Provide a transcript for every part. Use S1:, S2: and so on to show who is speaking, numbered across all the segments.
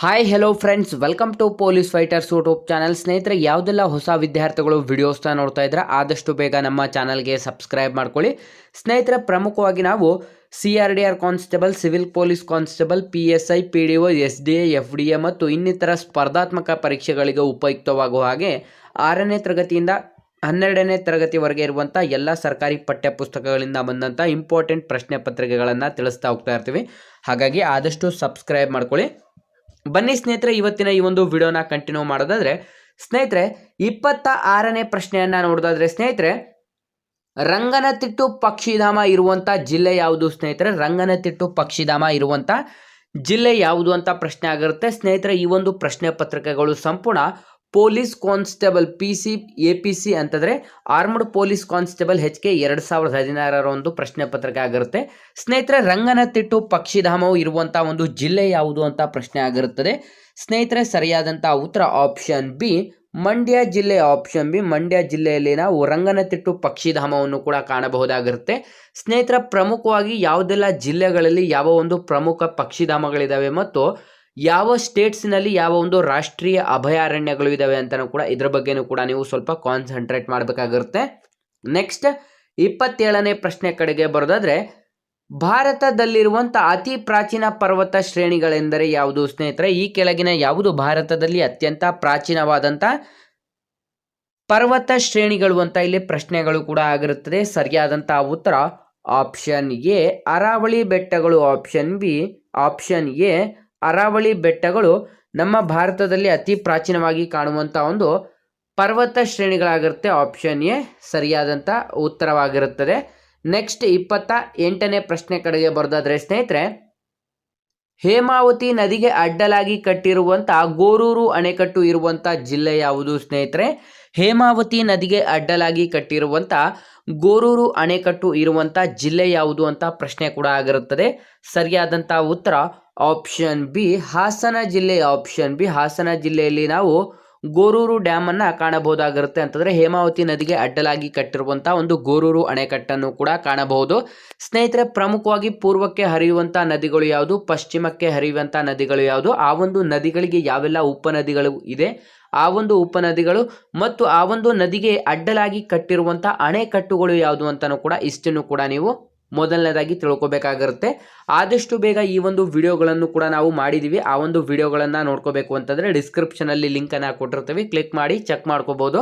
S1: Hi hello friends welcome to police fighters YouTube channel ಸ್ನೇಹಿತರೆ, ಯಾವುದೆಲ್ಲ ಹೊಸ ವಿದ್ಯಾರ್ಥಿಗಳು ವಿಡಿಯೋಸ್ನ ನೋಡ್ತಾ ಇದ್ರೆ ಆದಷ್ಟು ಬೇಗ ನಮ್ಮ ಚಾನಲ್ಗೆ ಸಬ್ಸ್ಕ್ರೈಬ್ ಮಾಡ್ಕೊಳ್ಳಿ. ಸ್ನೇಹಿತರೆ, ಪ್ರಮುಖವಾಗಿ ನಾವು C R D R constable civil police constable P S I P D O S D A F D A ಮತ್ತು ಇನ್ನಿತರ ಸ್ಪರ್ಧಾತ್ಮಕ ಪರೀಕ್ಷೆಗಳಿಗೆ ಉಪಯುಕ್ತವಾಗುವ ಹಾಗೆ ಆರನೇ ತರಗತಿಯಿಂದ ಹನ್ನೆರಡನೇ ತರಗತಿವರೆಗೆ ಇರುವಂಥ ಎಲ್ಲ ಸರ್ಕಾರಿ ಪಠ್ಯ ಪುಸ್ತಕಗಳಿಂದ ಬಂದಂಥ ಇಂಪಾರ್ಟೆಂಟ್ ಪ್ರಶ್ನೆ ಪತ್ರಿಕೆಗಳನ್ನು ತಿಳಿಸ್ತಾ ಹೋಗ್ತಾ ಇರ್ತೀವಿ. ಹಾಗಾಗಿ ಆದಷ್ಟು ಸಬ್ಸ್ಕ್ರೈಬ್ ಮಾಡ್ಕೊಳ್ಳಿ. ಬನ್ನಿ ಸ್ನೇಹಿತರೆ, ಇವತ್ತಿನ ಈ ಒಂದು ವಿಡಿಯೋನ ಕಂಟಿನ್ಯೂ ಮಾಡೋದಾದ್ರೆ, ಸ್ನೇಹಿತರೆ ಇಪ್ಪತ್ತ ಆರನೇ ಪ್ರಶ್ನೆಯನ್ನ ನೋಡೋದಾದ್ರೆ ಸ್ನೇಹಿತರೆ ರಂಗನತಿಟ್ಟು ಪಕ್ಷಿಧಾಮ ಇರುವಂತ ಜಿಲ್ಲೆ ಯಾವುದು ಸ್ನೇಹಿತರೆ? ರಂಗನತಿಟ್ಟು ಪಕ್ಷಿಧಾಮ ಇರುವಂತ ಜಿಲ್ಲೆ ಯಾವುದು ಅಂತ ಪ್ರಶ್ನೆ ಆಗಿರುತ್ತೆ. ಸ್ನೇಹಿತರೆ, ಈ ಒಂದು ಪ್ರಶ್ನೆ ಪತ್ರಿಕೆಗಳು ಸಂಪೂರ್ಣ police constable P C, A P C ಅಂತಂದ್ರೆ armed police constable H K ಎರಡು ಸಾವಿರದ ಹದಿನಾರರ ಒಂದು ಪ್ರಶ್ನೆ ಪತ್ರಿಕೆ ಆಗಿರುತ್ತೆ. ಸ್ನೇಹಿತರೆ, ರಂಗನತಿಟ್ಟು ಪಕ್ಷಿಧಾಮವು ಇರುವಂಥ ಒಂದು ಜಿಲ್ಲೆ ಯಾವುದು ಅಂತ ಪ್ರಶ್ನೆ ಆಗಿರುತ್ತದೆ. ಸ್ನೇಹಿತರೆ ಸರಿಯಾದಂಥ ಉತ್ತರ ಆಪ್ಷನ್ ಬಿ ಮಂಡ್ಯ ಜಿಲ್ಲೆ ಆಪ್ಷನ್ ಬಿ ಮಂಡ್ಯ ಜಿಲ್ಲೆಯಲ್ಲಿ ನಾವು ರಂಗನತಿಟ್ಟು ಪಕ್ಷಿಧಾಮವನ್ನು ಕೂಡ ಕಾಣಬಹುದಾಗಿರುತ್ತೆ. ಸ್ನೇಹಿತರ, ಪ್ರಮುಖವಾಗಿ ಯಾವುದೆಲ್ಲ ಜಿಲ್ಲೆಗಳಲ್ಲಿ ಯಾವ ಒಂದು ಪ್ರಮುಖ ಪಕ್ಷಿಧಾಮಗಳಿದ್ದಾವೆ ಮತ್ತು ಯಾವ ಸ್ಟೇಟ್ಸ್ನಲ್ಲಿ ಯಾವ ಒಂದು ರಾಷ್ಟ್ರೀಯ ಅಭಯಾರಣ್ಯಗಳು ಇದಾವೆ ಅಂತಲೂ ಕೂಡ ಇದ್ರ ಬಗ್ಗೆನೂ ಕೂಡ ನೀವು ಸ್ವಲ್ಪ ಕಾನ್ಸಂಟ್ರೇಟ್ ಮಾಡಬೇಕಾಗಿರುತ್ತೆ. ನೆಕ್ಸ್ಟ್ ಇಪ್ಪತ್ತೇಳನೇ ಪ್ರಶ್ನೆ ಕಡೆಗೆ ಬರೋದಾದ್ರೆ, ಭಾರತದಲ್ಲಿರುವಂಥ ಅತಿ ಪ್ರಾಚೀನ ಪರ್ವತ ಶ್ರೇಣಿಗಳೆಂದರೆ ಯಾವುದು? ಸ್ನೇಹಿತರೆ, ಈ ಕೆಳಗಿನ ಯಾವುದು ಭಾರತದಲ್ಲಿ ಅತ್ಯಂತ ಪ್ರಾಚೀನವಾದಂಥ ಪರ್ವತ ಶ್ರೇಣಿಗಳು ಅಂತ ಇಲ್ಲಿ ಪ್ರಶ್ನೆಗಳು ಕೂಡ ಆಗಿರುತ್ತದೆ. ಸರಿಯಾದಂಥ ಉತ್ತರ ಆಪ್ಷನ್ ಎ, ಅರಾವಳಿ ಬೆಟ್ಟಗಳು option B option A Aravalli ಬೆಟ್ಟಗಳು ನಮ್ಮ ಭಾರತದಲ್ಲಿ ಅತಿ ಪ್ರಾಚೀನವಾಗಿ ಕಾಣುವಂಥ ಒಂದು ಪರ್ವತ ಶ್ರೇಣಿಗಳಾಗಿರುತ್ತೆ. ಆಪ್ಷನ್ ಎ ಸರಿಯಾದಂಥ ಉತ್ತರವಾಗಿರುತ್ತದೆ. ನೆಕ್ಸ್ಟ್ ಇಪ್ಪತ್ತ ಎಂಟನೇ ಪ್ರಶ್ನೆ ಕಡೆಗೆ ಬರೋದಾದ್ರೆ ಸ್ನೇಹಿತರೆ, ಹೇಮಾವತಿ ನದಿಗೆ ಅಡ್ಡಲಾಗಿ ಕಟ್ಟಿರುವಂಥ ಗೋರೂರು ಅಣೆಕಟ್ಟು ಇರುವಂಥ ಜಿಲ್ಲೆ ಯಾವುದು ಸ್ನೇಹಿತರೆ? ಹೇಮಾವತಿ ನದಿಗೆ ಅಡ್ಡಲಾಗಿ ಕಟ್ಟಿರುವಂಥ ಗೋರೂರು ಅಣೆಕಟ್ಟು ಇರುವಂಥ ಜಿಲ್ಲೆ ಯಾವುದು ಅಂತ ಪ್ರಶ್ನೆ ಕೂಡ ಆಗಿರುತ್ತದೆ. ಸರಿಯಾದಂಥ ಉತ್ತರ ಆಪ್ಷನ್ ಬಿ, ಹಾಸನ ಜಿಲ್ಲೆ ಆಪ್ಷನ್ ಬಿ. ಹಾಸನ ಜಿಲ್ಲೆಯಲ್ಲಿ ನಾವು ಗೋರೂರು ಡ್ಯಾಮ್ ಅನ್ನ ಕಾಣಬಹುದಾಗಿರುತ್ತೆ ಅಂತಂದ್ರೆ ಹೇಮಾವತಿ ನದಿಗೆ ಅಡ್ಡಲಾಗಿ ಕಟ್ಟಿರುವಂತಹ ಒಂದು ಗೋರೂರು ಅಣೆಕಟ್ಟನ್ನು ಕೂಡ ಕಾಣಬಹುದು. ಸ್ನೇಹಿತರೆ, ಪ್ರಮುಖವಾಗಿ ಪೂರ್ವಕ್ಕೆ ಹರಿಯುವಂತಹ ನದಿಗಳು ಯಾವುದು? ಪಶ್ಚಿಮಕ್ಕೆ ಹರಿಯುವಂತಹ ನದಿಗಳು ಯಾವುದು? ಆ ಒಂದು ನದಿಗಳಿಗೆ ಯಾವೆಲ್ಲ ಉಪನದಿಗಳು ಇದೆ? ಆ ಒಂದು ಉಪನದಿಗಳು ಮತ್ತು ಆ ಒಂದು ನದಿಗೆ ಅಡ್ಡಲಾಗಿ ಕಟ್ಟಿರುವಂತಹ ಅಣೆಕಟ್ಟುಗಳು ಯಾವುದು ಅಂತಾನೂ ಕೂಡ ಇಷ್ಟನ್ನು ಕೂಡ ನೀವು ಮೊದಲನೇದಾಗಿ ತಿಳ್ಕೊಬೇಕಾಗಿರುತ್ತೆ. ಆದಷ್ಟು ಬೇಗ ಈ ಒಂದು ವಿಡಿಯೋಗಳನ್ನು ಕೂಡ ನಾವು ಮಾಡಿದ್ದೀವಿ ಆ ಒಂದು ವಿಡಿಯೋಗಳನ್ನು ನೋಡ್ಕೋಬೇಕು ಅಂತಂದರೆ ಡಿಸ್ಕ್ರಿಪ್ಷನಲ್ಲಿ ಲಿಂಕನ್ನು ಕೊಟ್ಟಿರ್ತೀವಿ. ಕ್ಲಿಕ್ ಮಾಡಿ ಚೆಕ್ ಮಾಡ್ಕೋಬೋದು.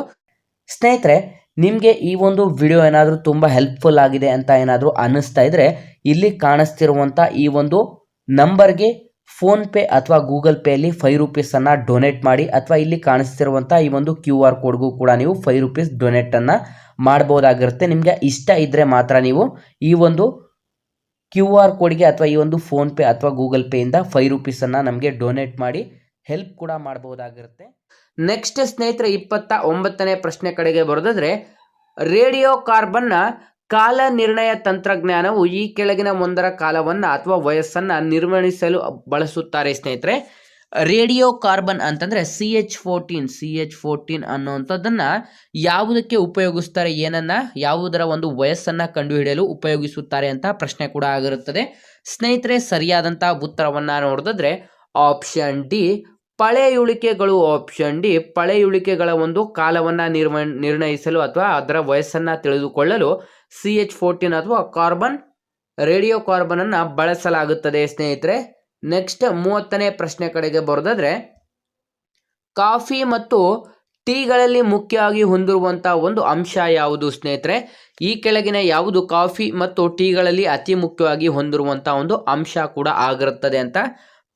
S1: ಸ್ನೇಹಿತರೆ, ನಿಮಗೆ ಈ ಒಂದು ವಿಡಿಯೋ ಏನಾದರೂ ತುಂಬ ಹೆಲ್ಪ್ಫುಲ್ ಆಗಿದೆ ಅಂತ ಏನಾದರೂ ಅನ್ನಿಸ್ತಾ ಇದ್ದರೆ ಇಲ್ಲಿ ಕಾಣಿಸ್ತಿರುವಂಥ ಈ ಒಂದು ನಂಬರ್ಗೆ ಫೋನ್ಪೇ ಅಥವಾ ಗೂಗಲ್ ಪೇಯಲ್ಲಿ ಫೈವ್ ರುಪೀಸನ್ನು ಡೊನೇಟ್ ಮಾಡಿ ಅಥವಾ ಇಲ್ಲಿ ಕಾಣಿಸ್ತಿರುವಂಥ ಈ ಒಂದು ಕ್ಯೂ ಆರ್ ಕೋಡ್ಗೂ ಕೂಡ ನೀವು ಫೈವ್ ರುಪೀಸ್ ಡೊನೇಟನ್ನು ಮಾಡ್ಬೋದಾಗಿರುತ್ತೆ ನಿಮಗೆ ಇಷ್ಟ ಇದ್ದರೆ ಮಾತ್ರ ನೀವು ಈ ಒಂದು ಕ್ಯೂ ಆರ್ ಕೋಡ್ಗೆ ಅಥವಾ ಈ ಒಂದು ಫೋನ್ಪೇ ಅಥವಾ ಗೂಗಲ್ ಪೇಯಿಂದ ಫೈವ್ ರುಪೀಸನ್ನು ನಮಗೆ ಡೊನೇಟ್ ಮಾಡಿ ಹೆಲ್ಪ್ ಕೂಡ ಮಾಡ್ಬೋದಾಗಿರುತ್ತೆ ನೆಕ್ಸ್ಟ್ ಸ್ನೇಹಿತರೆ, ಇಪ್ಪತ್ತ ಒಂಬತ್ತನೇ ಪ್ರಶ್ನೆ ಕಡೆಗೆ ಬರೋದಾದ್ರೆ, ರೇಡಿಯೋ ಕಾರ್ಬನ್ನ ಕಾಲ ನಿರ್ಣಯ ತಂತ್ರಜ್ಞಾನವು ಈ ಕೆಳಗಿನ ಒಂದರ ಕಾಲವನ್ನು ಅಥವಾ ವಯಸ್ಸನ್ನು ನಿರ್ವಹಿಸಲು ಬಳಸುತ್ತಾರೆ ಸ್ನೇಹಿತರೆ. ರೇಡಿಯೋ ಕಾರ್ಬನ್ ಅಂತಂದರೆ C H fourteen, C H fourteen ಅನ್ನೋವಂಥದ್ದನ್ನು ಯಾವುದಕ್ಕೆ ಉಪಯೋಗಿಸ್ತಾರೆ, ಏನನ್ನ, ಯಾವುದರ ಒಂದು ವಯಸ್ಸನ್ನು ಕಂಡುಹಿಡಿಯಲು ಉಪಯೋಗಿಸುತ್ತಾರೆ ಅಂತ ಪ್ರಶ್ನೆ ಕೂಡ ಆಗಿರುತ್ತದೆ. ಸ್ನೇಹಿತರೆ ಸರಿಯಾದಂಥ ಉತ್ತರವನ್ನು ನೋಡಿದ್ರೆ ಆಪ್ಷನ್ ಡಿ ಪಳೆಯುಳಿಕೆಗಳು ಆಪ್ಷನ್ ಡಿ ಪಳೆಯುಳಿಕೆಗಳ ಒಂದು ಕಾಲವನ್ನು ನಿರ್ವ, ನಿರ್ಣಯಿಸಲು ಅಥವಾ ಅದರ ವಯಸ್ಸನ್ನು ತಿಳಿದುಕೊಳ್ಳಲು ಸಿ ಎಚ್ ಫೋರ್ಟೀನ್ ಅಥವಾ ಕಾರ್ಬನ್ ರೇಡಿಯೋ ಕಾರ್ಬನ್ ಅನ್ನು ಬಳಸಲಾಗುತ್ತದೆ ಸ್ನೇಹಿತರೆ. ನೆಕ್ಸ್ಟ್ ಮೂವತ್ತನೇ ಪ್ರಶ್ನೆ ಕಡೆಗೆ ಬರೋದಾದ್ರೆ, ಕಾಫಿ ಮತ್ತು ಟೀಗಳಲ್ಲಿ ಮುಖ್ಯವಾಗಿ ಹೊಂದಿರುವಂಥ ಒಂದು ಅಂಶ ಯಾವುದು ಸ್ನೇಹಿತರೆ? ಈ ಕೆಳಗಿನ ಯಾವುದು ಕಾಫಿ ಮತ್ತು ಟೀಗಳಲ್ಲಿ ಅತಿ ಮುಖ್ಯವಾಗಿ ಹೊಂದಿರುವಂಥ ಒಂದು ಅಂಶ ಕೂಡ ಆಗಿರುತ್ತದೆ ಅಂತ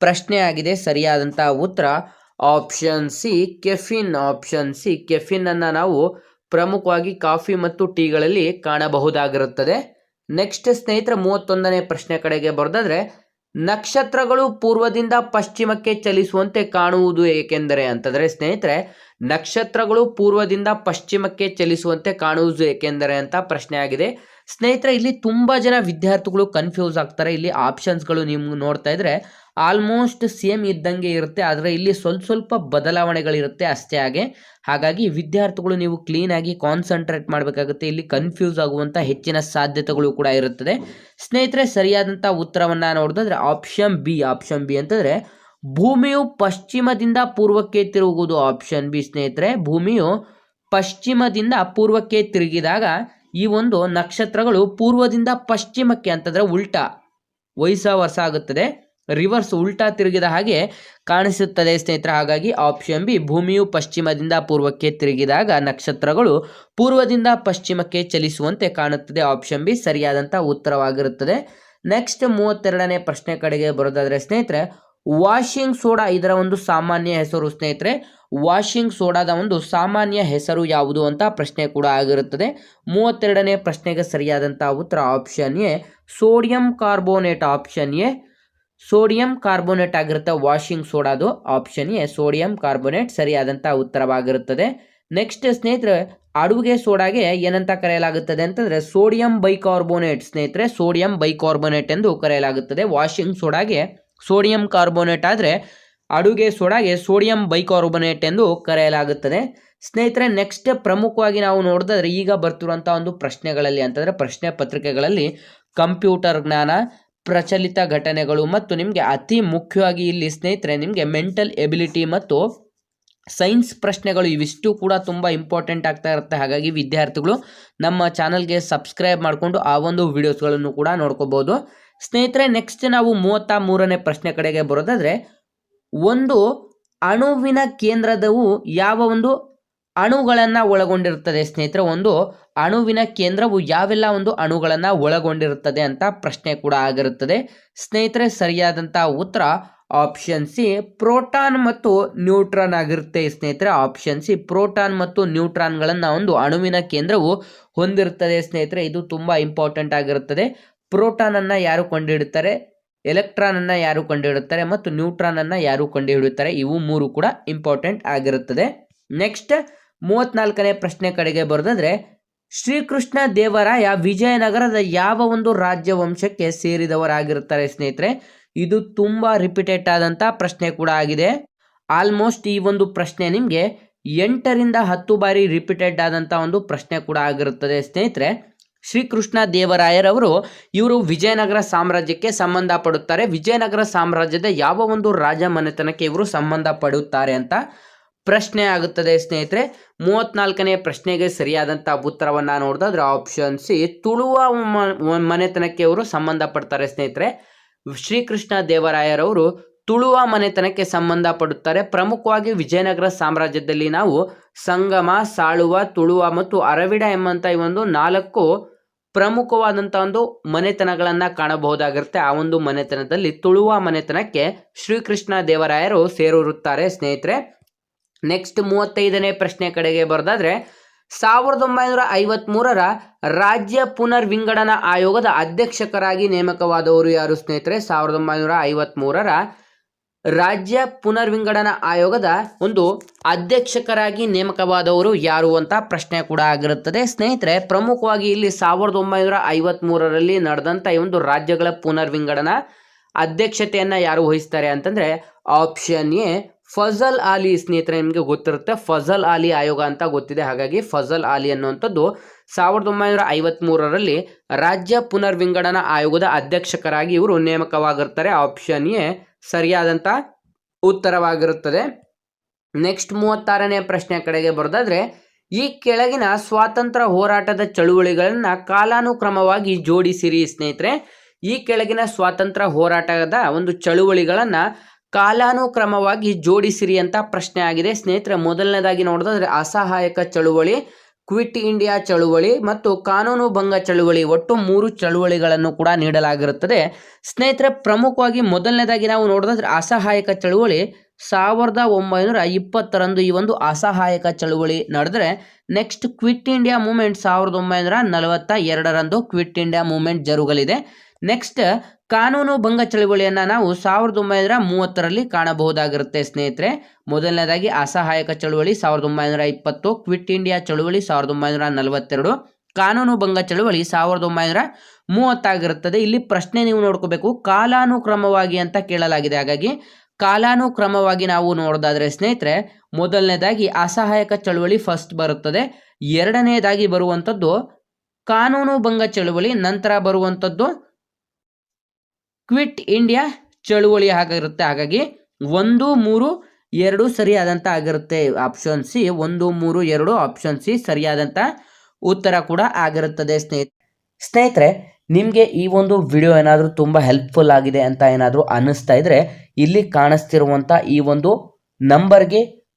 S1: ಪ್ರಶ್ನೆ ಆಗಿದೆ ಸರಿಯಾದಂಥ ಉತ್ತರ option C, caffeine. Option C caffeine ಅನ್ನು ನಾವು ಪ್ರಮುಖವಾಗಿ ಕಾಫಿ ಮತ್ತು ಟೀಗಳಲ್ಲಿ ಕಾಣಬಹುದಾಗಿರುತ್ತದೆ. ನೆಕ್ಸ್ಟ್ ಸ್ನೇಹಿತರ, ಮೂವತ್ತೊಂದನೇ ಪ್ರಶ್ನೆ ಕಡೆಗೆ ಬರೆದಾದ್ರೆ, ನಕ್ಷತ್ರಗಳು ಪೂರ್ವದಿಂದ ಪಶ್ಚಿಮಕ್ಕೆ ಚಲಿಸುವಂತೆ ಕಾಣುವುದು ಏಕೆಂದರೆ ಅಂತಂದರೆ, ಸ್ನೇಹಿತರೆ, ನಕ್ಷತ್ರಗಳು ಪೂರ್ವದಿಂದ ಪಶ್ಚಿಮಕ್ಕೆ ಚಲಿಸುವಂತೆ ಕಾಣುವುದು ಏಕೆಂದರೆ ಅಂತ ಪ್ರಶ್ನೆ ಆಗಿದೆ ಸ್ನೇಹಿತರೆ, ಇಲ್ಲಿ ತುಂಬ ಜನ ವಿದ್ಯಾರ್ಥಿಗಳು ಕನ್ಫ್ಯೂಸ್ ಆಗ್ತಾರೆ. ಇಲ್ಲಿ ಆಪ್ಷನ್ಸ್ಗಳು ನಿಮ್ಗೆ ನೋಡ್ತಾ ಇದ್ರೆ ಆಲ್ಮೋಸ್ಟ್ ಸೇಮ್ ಇದ್ದಂಗೆ ಇರುತ್ತೆ. ಆದರೆ ಇಲ್ಲಿ ಸ್ವಲ್ಪ ಸ್ವಲ್ಪ ಬದಲಾವಣೆಗಳಿರುತ್ತೆ ಅಷ್ಟೇ ಹಾಗೆ. ಹಾಗಾಗಿ ವಿದ್ಯಾರ್ಥಿಗಳು ನೀವು ಕ್ಲೀನಾಗಿ ಕಾನ್ಸಂಟ್ರೇಟ್ ಮಾಡಬೇಕಾಗುತ್ತೆ. ಇಲ್ಲಿ ಕನ್ಫ್ಯೂಸ್ ಆಗುವಂಥ ಹೆಚ್ಚಿನ ಸಾಧ್ಯತೆಗಳು ಕೂಡ ಇರುತ್ತದೆ. ಸ್ನೇಹಿತರೆ ಸರಿಯಾದಂಥ ಉತ್ತರವನ್ನು ನೋಡಿದ್ರೆ ಆಪ್ಷನ್ ಬಿ ಆಪ್ಷನ್ ಬಿ ಅಂತಂದರೆ ಭೂಮಿಯು ಪಶ್ಚಿಮದಿಂದ ಪೂರ್ವಕ್ಕೆ ತಿರುಗುವುದು ಆಪ್ಷನ್ ಬಿ ಸ್ನೇಹಿತರೆ. ಭೂಮಿಯು ಪಶ್ಚಿಮದಿಂದ ಪೂರ್ವಕ್ಕೆ ತಿರುಗಿದಾಗ ಈ ಒಂದು ನಕ್ಷತ್ರಗಳು ಪೂರ್ವದಿಂದ ಪಶ್ಚಿಮಕ್ಕೆ ಅಂತಂದರೆ ಉಲ್ಟಾ. ವಯಸ್ಸ ವರ್ಷ ಆಗುತ್ತದೆ. ರಿವರ್ಸ್ ಉಲ್ಟಾ ತಿರುಗಿದ ಹಾಗೆ ಕಾಣಿಸುತ್ತದೆ ಸ್ನೇಹಿತರೆ. ಹಾಗಾಗಿ ಆಪ್ಷನ್ ಬಿ, ಭೂಮಿಯು ಪಶ್ಚಿಮದಿಂದ ಪೂರ್ವಕ್ಕೆ ತಿರುಗಿದಾಗ ನಕ್ಷತ್ರಗಳು ಪೂರ್ವದಿಂದ ಪಶ್ಚಿಮಕ್ಕೆ ಚಲಿಸುವಂತೆ ಕಾಣುತ್ತದೆ. ಆಪ್ಷನ್ ಬಿ ಸರಿಯಾದಂಥ ಉತ್ತರವಾಗಿರುತ್ತದೆ. ನೆಕ್ಸ್ಟ್ ಮೂವತ್ತೆರಡನೇ ಪ್ರಶ್ನೆ ಕಡೆಗೆ ಬರೋದಾದರೆ ಸ್ನೇಹಿತರೆ ವಾಷಿಂಗ್ ಸೋಡಾ ಇದರ ಒಂದು ಸಾಮಾನ್ಯ ಹೆಸರು ಸ್ನೇಹಿತರೆ. ವಾಷಿಂಗ್ ಸೋಡಾದ ಒಂದು ಸಾಮಾನ್ಯ ಹೆಸರು ಯಾವುದು ಅಂತ ಪ್ರಶ್ನೆ ಕೂಡ ಆಗಿರುತ್ತದೆ. ಮೂವತ್ತೆರಡನೇ ಪ್ರಶ್ನೆಗೆ ಸರಿಯಾದಂಥ ಉತ್ತರ option A sodium carbonate option A. Sodium carbonate ಆಗಿರುತ್ತೆ ವಾಷಿಂಗ್ ಸೋಡಾದು ಆಪ್ಷನ್ ಎ. ಸೋಡಿಯಂ ಕಾರ್ಬೋನೇಟ್ ಸರಿಯಾದಂಥ ಉತ್ತರವಾಗಿರುತ್ತದೆ. ನೆಕ್ಸ್ಟ್ ಸ್ನೇಹಿತರೆ, ಅಡುಗೆ ಸೋಡಾಗೆ ಏನಂತ ಕರೆಯಲಾಗುತ್ತದೆ ಅಂತಂದರೆ ಸೋಡಿಯಂ ಬೈಕಾರ್ಬೋನೇಟ್ ಸ್ನೇಹಿತರೆ. ಸೋಡಿಯಂ ಬೈಕಾರ್ಬೋನೇಟ್ ಎಂದು ಕರೆಯಲಾಗುತ್ತದೆ. ವಾಷಿಂಗ್ ಸೋಡಾಗೆ ಸೋಡಿಯಂ ಕಾರ್ಬೋನೇಟ್ ಆದರೆ ಅಡುಗೆ ಸೋಡಾಗೆ ಸೋಡಿಯಂ ಬೈಕಾರ್ಬೋನೇಟ್ ಎಂದು ಕರೆಯಲಾಗುತ್ತದೆ. ಸ್ನೇಹಿತರೆ ನೆಕ್ಸ್ಟ್ ಪ್ರಮುಖವಾಗಿ ನಾವು ನೋಡಿದ್ರೆ ಈಗ ಬರ್ತಿರುವಂಥ ಒಂದು ಪ್ರಶ್ನೆಗಳಲ್ಲಿ ಅಂತಂದರೆ ಪ್ರಶ್ನೆ ಪತ್ರಿಕೆಗಳಲ್ಲಿ ಕಂಪ್ಯೂಟರ್ ಜ್ಞಾನ, ಪ್ರಚಲಿತ ಘಟನೆಗಳು ಮತ್ತು ನಿಮಗೆ ಅತಿ ಮುಖ್ಯವಾಗಿ ಇಲ್ಲಿ ಸ್ನೇಹಿತರೆ ನಿಮಗೆ ಮೆಂಟಲ್ ಎಬಿಲಿಟಿ ಮತ್ತು ಸೈನ್ಸ್ ಪ್ರಶ್ನೆಗಳು ಇವಿಷ್ಟು ಕೂಡ ತುಂಬ ಇಂಪಾರ್ಟೆಂಟ್ ಆಗ್ತಾ ಇರುತ್ತೆ. ಹಾಗಾಗಿ ವಿದ್ಯಾರ್ಥಿಗಳು ನಮ್ಮ ಚಾನಲ್ಗೆ ಸಬ್ಸ್ಕ್ರೈಬ್ ಮಾಡಿಕೊಂಡು ಆ ಒಂದು ವಿಡಿಯೋಸ್ಗಳನ್ನು ಕೂಡ ನೋಡ್ಕೋಬೋದು. ಸ್ನೇಹಿತರೆ ನೆಕ್ಸ್ಟ್ ನಾವು ಮೂವತ್ತ ಮೂರನೇ ಪ್ರಶ್ನೆ ಕಡೆಗೆ ಬರೋದಾದರೆ, ಒಂದು ಅಣುವಿನ ಕೇಂದ್ರದವು ಯಾವ ಒಂದು ಅಣುಗಳನ್ನು ಒಳಗೊಂಡಿರುತ್ತದೆ ಸ್ನೇಹಿತರೆ? ಒಂದು ಅಣುವಿನ ಕೇಂದ್ರವು ಯಾವೆಲ್ಲ ಒಂದು ಅಣುಗಳನ್ನು ಒಳಗೊಂಡಿರುತ್ತದೆ ಅಂತ ಪ್ರಶ್ನೆ ಕೂಡ ಆಗಿರುತ್ತದೆ. ಸ್ನೇಹಿತರೆ ಸರಿಯಾದಂಥ ಉತ್ತರ ಆಪ್ಷನ್ ಸಿ ಪ್ರೋಟಾನ್ ಮತ್ತು ನ್ಯೂಟ್ರಾನ್ ಆಗಿರುತ್ತೆ ಸ್ನೇಹಿತರೆ. ಆಪ್ಷನ್ ಸಿ ಪ್ರೋಟಾನ್ ಮತ್ತು ನ್ಯೂಟ್ರಾನ್ಗಳನ್ನು ಒಂದು ಅಣುವಿನ ಕೇಂದ್ರವು ಹೊಂದಿರುತ್ತದೆ ಸ್ನೇಹಿತರೆ. ಇದು ತುಂಬ ಇಂಪಾರ್ಟೆಂಟ್ ಆಗಿರುತ್ತದೆ. ಪ್ರೋಟಾನನ್ನು ಯಾರು ಕಂಡುಹಿಡುತ್ತಾರೆ ಎಲೆಕ್ಟ್ರಾನನ್ನು ಯಾರು ಕಂಡುಹಿಡುತ್ತಾರೆ? ಮತ್ತು ನ್ಯೂಟ್ರಾನನ್ನು ಯಾರು ಕಂಡುಹಿಡುತ್ತಾರೆ? ಇವು ಮೂರು ಕೂಡ ಇಂಪಾರ್ಟೆಂಟ್ ಆಗಿರುತ್ತದೆ. ನೆಕ್ಸ್ಟ್, ಮೂವತ್ನಾಲ್ಕನೇ ಪ್ರಶ್ನೆ ಕಡೆಗೆ ಬರೆದಂದ್ರೆ, ಶ್ರೀಕೃಷ್ಣ ದೇವರಾಯ ವಿಜಯನಗರದ ಯಾವ ಒಂದು ರಾಜ್ಯ ವಂಶಕ್ಕೆ ಸೇರಿದವರಾಗಿರುತ್ತಾರೆ ಸ್ನೇಹಿತರೆ? ಇದು ತುಂಬ ರಿಪೀಟೆಡ್ ಆದಂಥ ಪ್ರಶ್ನೆ ಕೂಡ ಆಗಿದೆ. ಆಲ್ಮೋಸ್ಟ್ ಈ ಒಂದು ಪ್ರಶ್ನೆ ನಿಮಗೆ ಎಂಟರಿಂದ ಹತ್ತು ಬಾರಿ ರಿಪೀಟೆಡ್ ಆದಂಥ ಒಂದು ಪ್ರಶ್ನೆ ಕೂಡ ಆಗಿರುತ್ತದೆ ಸ್ನೇಹಿತರೆ. ಶ್ರೀಕೃಷ್ಣ ದೇವರಾಯರವರು ಇವರು ವಿಜಯನಗರ ಸಾಮ್ರಾಜ್ಯಕ್ಕೆ ಸಂಬಂಧಪಡುತ್ತಾರೆ ವಿಜಯನಗರ ಸಾಮ್ರಾಜ್ಯದ ಯಾವ ಒಂದು ರಾಜ ಮನೆತನಕ್ಕೆ ಇವರು ಸಂಬಂಧಪಡುತ್ತಾರೆ ಅಂತ ಪ್ರಶ್ನೆ ಆಗುತ್ತದೆ ಸ್ನೇಹಿತರೆ. ಮೂವತ್ನಾಲ್ಕನೇ ಪ್ರಶ್ನೆಗೆ ಸರಿಯಾದಂಥ ಉತ್ತರವನ್ನು ನೋಡಿದ್ರೆ ಆಪ್ಷನ್ ಸಿ ತುಳುವ ಮನೆತನಕ್ಕೆ ಇವರು ಸಂಬಂಧಪಡ್ತಾರೆ ಸ್ನೇಹಿತರೆ. ಶ್ರೀಕೃಷ್ಣ ದೇವರಾಯರವರು ತುಳುವ ಮನೆತನಕ್ಕೆ ಸಂಬಂಧಪಡುತ್ತಾರೆ. ಪ್ರಮುಖವಾಗಿ ವಿಜಯನಗರ ಸಾಮ್ರಾಜ್ಯದಲ್ಲಿ ನಾವು ಸಂಗಮ, ಸಾಳುವ, ತುಳುವ ಮತ್ತು ಅರವಿಡ ಎಂಬಂಥ ಈ ಒಂದು ನಾಲ್ಕು ಪ್ರಮುಖವಾದಂಥ ಒಂದು ಮನೆತನಗಳನ್ನು ಕಾಣಬಹುದಾಗಿರುತ್ತೆ. ಆ ಒಂದು ಮನೆತನದಲ್ಲಿ ತುಳುವ ಮನೆತನಕ್ಕೆ ಶ್ರೀಕೃಷ್ಣ ದೇವರಾಯರು ಸೇರಿರುತ್ತಾರೆ ಸ್ನೇಹಿತರೆ. ನೆಕ್ಸ್ಟ್ ಮೂವತ್ತೈದನೇ ಪ್ರಶ್ನೆ ಕಡೆಗೆ ಬರೆದಾದ್ರೆ, ಸಾವಿರದ ಒಂಬೈನೂರ ಐವತ್ಮೂರರ ರಾಜ್ಯ ಪುನರ್ವಿಂಗಡನಾ ಆಯೋಗದ ಅಧ್ಯಕ್ಷಕರಾಗಿ ನೇಮಕವಾದವರು ಯಾರು ಸ್ನೇಹಿತರೆ? ಸಾವಿರದ ಒಂಬೈನೂರ ಐವತ್ಮೂರರ ರಾಜ್ಯ ಪುನರ್ವಿಂಗಡನಾ ಆಯೋಗದ ಒಂದು ಅಧ್ಯಕ್ಷಕರಾಗಿ ನೇಮಕವಾದವರು ಯಾರು ಅಂತ ಪ್ರಶ್ನೆ ಕೂಡ ಆಗಿರುತ್ತದೆ. ಸ್ನೇಹಿತರೆ, ಪ್ರಮುಖವಾಗಿ ಇಲ್ಲಿ ಸಾವಿರದ ಒಂಬೈನೂರ ಐವತ್ಮೂರರಲ್ಲಿ ನಡೆದಂಥ ಈ ಒಂದು ರಾಜ್ಯಗಳ ಪುನರ್ವಿಂಗಡನಾ ಅಧ್ಯಕ್ಷತೆಯನ್ನು ಯಾರು ವಹಿಸ್ತಾರೆ ಅಂತಂದರೆ ಆಪ್ಷನ್ ಎ ಫಜಲ್ ಆಲಿ. ಸ್ನೇಹಿತರೆ, ನಿಮಗೆ ಗೊತ್ತಿರುತ್ತೆ, ಫಜಲ್ ಆಲಿ ಆಯೋಗ ಅಂತ ಗೊತ್ತಿದೆ. ಹಾಗಾಗಿ ಫಜಲ್ ಆಲಿ ಅನ್ನುವಂಥದ್ದು ಸಾವಿರದ ಒಂಬೈನೂರ ಐವತ್ತ್ಮೂರರಲ್ಲಿ ರಾಜ್ಯ ಪುನರ್ವಿಂಗಡನಾ ಆಯೋಗದ ಅಧ್ಯಕ್ಷಕರಾಗಿ ಇವರು ನೇಮಕವಾಗಿರ್ತಾರೆ. ಆಪ್ಷನ್ ಎ ಸರಿಯಾದಂಥ ಉತ್ತರವಾಗಿರುತ್ತದೆ. ನೆಕ್ಸ್ಟ್ ಮೂವತ್ತಾರನೇ ಪ್ರಶ್ನೆ ಕಡೆಗೆ ಬರೋದಾದ್ರೆ, ಈ ಕೆಳಗಿನ ಸ್ವಾತಂತ್ರ್ಯ ಹೋರಾಟದ ಚಳುವಳಿಗಳನ್ನು ಕಾಲಾನುಕ್ರಮವಾಗಿ ಜೋಡಿಸಿರಿ ಸ್ನೇಹಿತರೆ. ಈ ಕೆಳಗಿನ ಸ್ವಾತಂತ್ರ್ಯ ಹೋರಾಟದ ಒಂದು ಚಳುವಳಿಗಳನ್ನು ಕಾಲಾನುಕ್ರಮವಾಗಿ ಜೋಡಿಸಿರಿ ಅಂತ ಪ್ರಶ್ನೆ ಆಗಿದೆ. ಸ್ನೇಹಿತರೆ, ಮೊದಲನೇದಾಗಿ ನೋಡೋದಾದ್ರೆ ಅಸಹಾಯಕ ಚಳುವಳಿ. ಕ್ವಿಟ್ ಇಂಡಿಯಾ ಚಳುವಳಿ ಮತ್ತು ಕಾನೂನು ಭಂಗ ಚಳುವಳಿ ಒಟ್ಟು ಮೂರು ಚಳುವಳಿಗಳನ್ನು ಕೂಡ ನೀಡಲಾಗಿರುತ್ತದೆ. ಸ್ನೇಹಿತರೆ, ಪ್ರಮುಖವಾಗಿ ಮೊದಲನೇದಾಗಿ ನಾವು ನೋಡಿದ್ರೆ ಅಸಹಾಯಕ ಚಳುವಳಿ. ಸಾವಿರದ ಒಂಬೈನೂರ ಇಪ್ಪತ್ತರಂದು ಈ ಒಂದು ಅಸಹಾಯಕ ಚಳುವಳಿ ನಡೆದರೆ ನೆಕ್ಸ್ಟ್ ಕ್ವಿಟ್ ಇಂಡಿಯಾ ಮೂಮೆಂಟ್ ಸಾವಿರದ ಒಂಬೈನೂರ ನಲವತ್ತ ಎರಡರಂದು ಕ್ವಿಟ್ ಇಂಡಿಯಾ ಮೂಮೆಂಟ್ ಜರುಗಲಿದೆ. ನೆಕ್ಸ್ಟ್ ಕಾನೂನು ಭಂಗ ಚಳವಳಿಯನ್ನು ನಾವು ಸಾವಿರದ ಒಂಬೈನೂರ ಮೂವತ್ತರಲ್ಲಿ ಕಾಣಬಹುದಾಗಿರುತ್ತೆ ಸ್ನೇಹಿತರೆ. ಮೊದಲನೇದಾಗಿ ಅಸಹಾಯಕ ಚಳವಳಿ ಸಾವಿರದ ಒಂಬೈನೂರ ಇಪ್ಪತ್ತು, ಕ್ವಿಟ್ ಇಂಡಿಯಾ ಚಳವಳಿ ಸಾವಿರದ ಒಂಬೈನೂರ ನಲವತ್ತೆರಡು. ಕಾನೂನು ಭಂಗ ಚಳವಳಿ ಸಾವಿರದ ಒಂಬೈನೂರ ಮೂವತ್ತಾಗಿರುತ್ತದೆ. ಇಲ್ಲಿ ಪ್ರಶ್ನೆ ನೀವು ನೋಡ್ಕೋಬೇಕು, ಕಾಲಾನುಕ್ರಮವಾಗಿ ಅಂತ ಕೇಳಲಾಗಿದೆ. ಹಾಗಾಗಿ ಕಾಲಾನುಕ್ರಮವಾಗಿ ನಾವು ನೋಡೋದಾದರೆ ಸ್ನೇಹಿತರೆ, ಮೊದಲನೇದಾಗಿ ಅಸಹಾಯಕ ಚಳವಳಿ ಫಸ್ಟ್ ಬರುತ್ತದೆ. ಎರಡನೇದಾಗಿ ಬರುವಂಥದ್ದು ಕಾನೂನು ಭಂಗ ಚಳವಳಿ, ನಂತರ ಬರುವಂಥದ್ದು ಕ್ವಿಟ್ ಇಂಡಿಯಾ ಚಳುವಳಿ ಆಗಿರುತ್ತೆ. ಹಾಗಾಗಿ ಒಂದು, ಮೂರು, ಎರಡು ಸರಿಯಾದಂಥ ಆಗಿರುತ್ತೆ ಆಪ್ಷನ್ ಸಿ. ಒಂದು, ಮೂರು, ಎರಡು ಆಪ್ಷನ್ ಸಿ ಸರಿಯಾದಂಥ ಉತ್ತರ ಕೂಡ ಆಗಿರುತ್ತದೆ ಸ್ನೇಹಿತ ಸ್ನೇಹಿತರೆ, ನಿಮಗೆ ಈ ಒಂದು ವಿಡಿಯೋ ಏನಾದರೂ ತುಂಬ ಹೆಲ್ಪ್ಫುಲ್ ಆಗಿದೆ ಅಂತ ಏನಾದರೂ ಅನ್ನಿಸ್ತಾ ಇದ್ದರೆ ಇಲ್ಲಿ ಕಾಣಿಸ್ತಿರುವಂಥ ಈ ಒಂದು ನಂಬರ್ಗೆ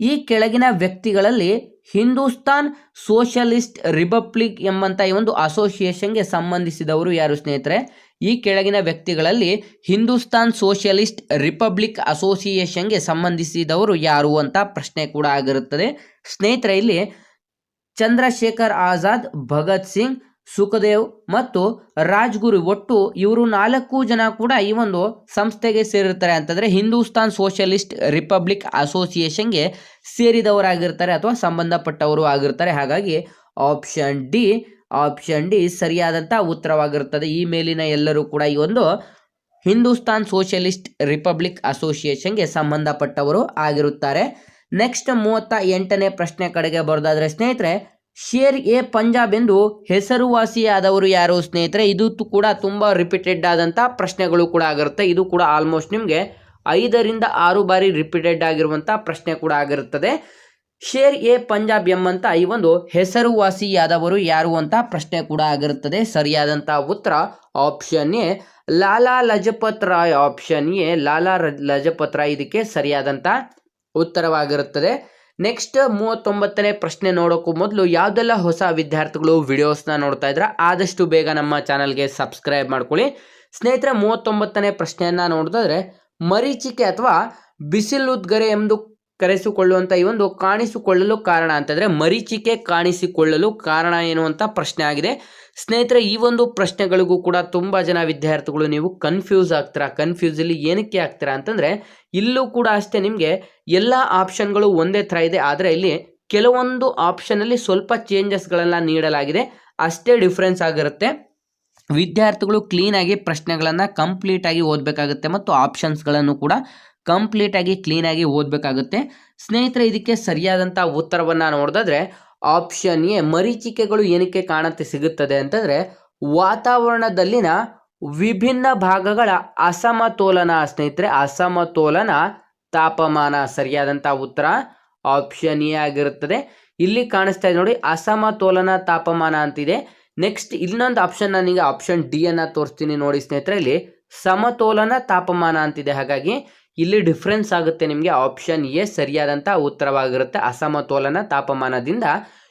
S1: ಈ ಕೆಳಗಿನ ವ್ಯಕ್ತಿಗಳಲ್ಲಿ ಹಿಂದೂಸ್ತಾನ್ ಸೋಷಲಿಸ್ಟ್ ರಿಪಬ್ಲಿಕ್ ಎಂಬಂಥ ಈ ಒಂದು ಅಸೋಸಿಯೇಷನ್ಗೆ ಸಂಬಂಧಿಸಿದವರು ಯಾರು ಸ್ನೇಹಿತರೆ? ಈ ಕೆಳಗಿನ ವ್ಯಕ್ತಿಗಳಲ್ಲಿ ಹಿಂದೂಸ್ತಾನ್ ಸೋಷಿಯಲಿಸ್ಟ್ ರಿಪಬ್ಲಿಕ್ ಅಸೋಸಿಯೇಷನ್ಗೆ ಸಂಬಂಧಿಸಿದವರು ಯಾರು ಅಂತ ಪ್ರಶ್ನೆ ಕೂಡ ಆಗಿರುತ್ತದೆ. ಸ್ನೇಹಿತರೆ, ಇಲ್ಲಿ ಚಂದ್ರಶೇಖರ್ ಆಜಾದ್, ಭಗತ್ ಸಿಂಗ್ ಸುಖದೇವ್ ಮತ್ತು ರಾಜ್ಗುರು ಒಟ್ಟು ಇವರು ನಾಲ್ಕು ಜನ ಕೂಡ ಈ ಒಂದು ಸಂಸ್ಥೆಗೆ ಸೇರಿರ್ತಾರೆ ಅಂತಂದರೆ ಹಿಂದೂಸ್ತಾನ್ ಸೋಷಲಿಸ್ಟ್ ರಿಪಬ್ಲಿಕ್ ಅಸೋಸಿಯೇಷನ್ಗೆ ಸೇರಿದವರಾಗಿರ್ತಾರೆ ಅಥವಾ ಸಂಬಂಧಪಟ್ಟವರು ಆಗಿರ್ತಾರೆ. ಹಾಗಾಗಿ ಆಪ್ಷನ್ ಡಿ ಆಪ್ಷನ್ ಡಿ ಸರಿಯಾದಂಥ ಉತ್ತರವಾಗಿರುತ್ತದೆ. ಈ ಮೇಲಿನ ಎಲ್ಲರೂ ಕೂಡ ಈ ಒಂದು ಹಿಂದೂಸ್ತಾನ್ ಸೋಷಲಿಸ್ಟ್ ರಿಪಬ್ಲಿಕ್ ಅಸೋಸಿಯೇಷನ್ಗೆ ಸಂಬಂಧಪಟ್ಟವರು ಆಗಿರುತ್ತಾರೆ. ನೆಕ್ಸ್ಟ್ ಮೂವತ್ತ ಎಂಟನೇ ಪ್ರಶ್ನೆ ಕಡೆಗೆ ಬರೋದಾದರೆ, ಸ್ನೇಹಿತರೆ ಶೇರ್ ಎ ಪಂಜಾಬ್ ಎಂದು ಹೆಸರುವಾಸಿಯಾದವರು ಯಾರು ಸ್ನೇಹಿತರೆ? ಇದು ಕೂಡ ತುಂಬ ರಿಪೀಟೆಡ್ ಆದಂಥ ಪ್ರಶ್ನೆಗಳು ಕೂಡ ಆಗಿರುತ್ತೆ. ಇದು ಕೂಡ ಆಲ್ಮೋಸ್ಟ್ ನಿಮಗೆ ಐದರಿಂದ ಆರು ಬಾರಿ ರಿಪೀಟೆಡ್ ಆಗಿರುವಂಥ ಪ್ರಶ್ನೆ ಕೂಡ ಆಗಿರುತ್ತದೆ. ಶೇರ್ ಎ ಪಂಜಾಬ್ ಎಂಬಂತ ಈ ಒಂದು ಹೆಸರುವಾಸಿಯಾದವರು ಯಾರು ಅಂತ ಪ್ರಶ್ನೆ ಕೂಡ ಆಗಿರುತ್ತದೆ. ಸರಿಯಾದಂಥ ಉತ್ತರ option A Lala Lajpat Rai. Option A Lala Lajpat Rai ಇದಕ್ಕೆ ಸರಿಯಾದಂಥ ಉತ್ತರವಾಗಿರುತ್ತದೆ. ನೆಕ್ಸ್ಟ್ ಮೂವತ್ತೊಂಬತ್ತನೇ ಪ್ರಶ್ನೆ ನೋಡೋಕ್ಕೂ ಮೊದಲು ಯಾವುದೆಲ್ಲ ಹೊಸ ವಿದ್ಯಾರ್ಥಿಗಳು ವಿಡಿಯೋಸ್ನ ನೋಡ್ತಾ ಇದ್ರೆ ಆದಷ್ಟು ಬೇಗ ನಮ್ಮ ಚಾನಲ್ಗೆ ಸಬ್ಸ್ಕ್ರೈಬ್ ಮಾಡ್ಕೊಳ್ಳಿ. ಸ್ನೇಹಿತರೆ, ಮೂವತ್ತೊಂಬತ್ತನೇ ಪ್ರಶ್ನೆಯನ್ನು ನೋಡಿದ್ರೆ ಮರೀಚಿಕೆ ಅಥವಾ ಬಿಸಿಲುದ್ಗರೆ ಎಂದು ಕರೆಸಿಕೊಳ್ಳುವಂಥ ಈ ಒಂದು ಕಾಣಿಸಿಕೊಳ್ಳಲು ಕಾರಣ ಅಂತಂದರೆ ಮರೀಚಿಕೆ ಕಾಣಿಸಿಕೊಳ್ಳಲು ಕಾರಣ ಏನು ಅಂತ ಪ್ರಶ್ನೆ ಆಗಿದೆ. ಸ್ನೇಹಿತರೆ, ಈ ಒಂದು ಪ್ರಶ್ನೆಗಳಿಗೂ ಕೂಡ ತುಂಬ ಜನ ವಿದ್ಯಾರ್ಥಿಗಳು ನೀವು ಕನ್ಫ್ಯೂಸ್ ಆಗ್ತೀರಾ? ಕನ್ಫ್ಯೂಸಲ್ಲಿ ಏನಕ್ಕೆ ಆಗ್ತೀರಾ ಅಂತಂದರೆ, ಇಲ್ಲೂ ಕೂಡ ಅಷ್ಟೇ ನಿಮಗೆ ಎಲ್ಲ ಆಪ್ಷನ್ಗಳು ಒಂದೇ ಥರ ಇದೆ. ಆದರೆ ಇಲ್ಲಿ ಕೆಲವೊಂದು ಆಪ್ಷನಲ್ಲಿ ಸ್ವಲ್ಪ ಚೇಂಜಸ್ಗಳನ್ನು ನೀಡಲಾಗಿದೆ. ಅಷ್ಟೇ ಡಿಫ್ರೆನ್ಸ್ ಆಗಿರುತ್ತೆ. ವಿದ್ಯಾರ್ಥಿಗಳು ಕ್ಲೀನಾಗಿ ಪ್ರಶ್ನೆಗಳನ್ನು ಕಂಪ್ಲೀಟಾಗಿ ಓದಬೇಕಾಗುತ್ತೆ ಮತ್ತು ಆಪ್ಷನ್ಸ್ಗಳನ್ನು ಕೂಡ ಕಂಪ್ಲೀಟಾಗಿ ಕ್ಲೀನಾಗಿ ಓದಬೇಕಾಗುತ್ತೆ. ಸ್ನೇಹಿತರೆ, ಇದಕ್ಕೆ ಸರಿಯಾದಂಥ ಉತ್ತರವನ್ನು ನೋಡಿದ್ರೆ ಆಪ್ಷನ್ ಎ, ಮರೀಚಿಕೆಗಳು ಏನಕ್ಕೆ ಕಾಣುತ್ತೆ, ಸಿಗುತ್ತದೆ ಅಂತಂದರೆ ವಾತಾವರಣದಲ್ಲಿನ ವಿಭಿನ್ನ ಭಾಗಗಳ ಅಸಮತೋಲನ ಸ್ನೇಹಿತರೆ, ಅಸಮತೋಲನ ತಾಪಮಾನ ಸರಿಯಾದಂಥ ಉತ್ತರ ಆಪ್ಷನ್ ಎ ಆಗಿರುತ್ತದೆ. ಇಲ್ಲಿ ಕಾಣಿಸ್ತಾ ಇದೆ ನೋಡಿ, ಅಸಮತೋಲನ ತಾಪಮಾನ ಅಂತಿದೆ. ನೆಕ್ಸ್ಟ್ ಇನ್ನೊಂದು ಆಪ್ಷನ್ ನನಗೆ ಆಪ್ಷನ್ ಡಿ ಅನ್ನ ತೋರಿಸ್ತೀನಿ ನೋಡಿ ಸ್ನೇಹಿತರೆ, ಇಲ್ಲಿ ಸಮತೋಲನ ತಾಪಮಾನ ಅಂತಿದೆ. ಹಾಗಾಗಿ ಇಲ್ಲಿ ಡಿಫ್ರೆನ್ಸ್ ಆಗುತ್ತೆ ನಿಮಗೆ ಆಪ್ಷನ್ ಎ ಸರಿಯಾದಂಥ ಉತ್ತರವಾಗಿರುತ್ತೆ. ಅಸಮತೋಲನ ತಾಪಮಾನದಿಂದ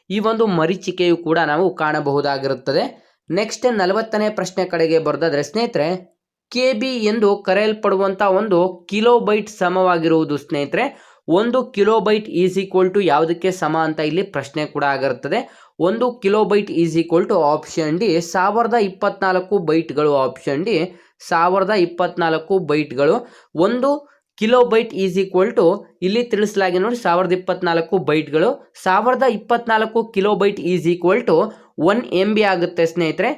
S1: ಈ ಒಂದು ಮರೀಚಿಕೆಯು ಕೂಡ ನಾವು ಕಾಣಬಹುದಾಗಿರುತ್ತದೆ. ನೆಕ್ಸ್ಟ್ ನಲವತ್ತನೇ ಪ್ರಶ್ನೆ ಕಡೆಗೆ ಬರೆದಾದ್ರೆ, ಸ್ನೇಹಿತರೆ ಕೆ ಬಿ ಎಂದು ಕರೆಯಲ್ಪಡುವಂಥ ಒಂದು ಕಿಲೋಬೈಟ್ ಸಮವಾಗಿರುವುದು ಸ್ನೇಹಿತರೆ. ಒಂದು ಕಿಲೋಬೈಟ್ ಈಸ್ ಈಕ್ವಲ್ ಟು ಯಾವುದಕ್ಕೆ ಸಮ ಅಂತ ಇಲ್ಲಿ ಪ್ರಶ್ನೆ ಕೂಡ ಆಗಿರುತ್ತದೆ. ಒಂದು kilobyte is equal to option D ಸಾವಿರದ ಇಪ್ಪತ್ನಾಲ್ಕು ಬೈಟ್ಗಳು ಆಪ್ಷನ್ ಡಿ ಸಾವಿರದ ಇಪ್ಪತ್ನಾಲ್ಕು ಬೈಟ್ಗಳು ಒಂದು ಕಿಲೋಬೈಟ್ ಈಸ್ ಈಕ್ವಲ್ ಟು, ಇಲ್ಲಿ ತಿಳಿಸಲಾಗಿ ನೋಡಿ, ಸಾವಿರದ ಇಪ್ಪತ್ನಾಲ್ಕು ಬೈಟ್ಗಳು. ಸಾವಿರದ ಇಪ್ಪತ್ನಾಲ್ಕು kilobyte is equal to one M B ಆಗುತ್ತೆ ಸ್ನೇಹಿತರೆ.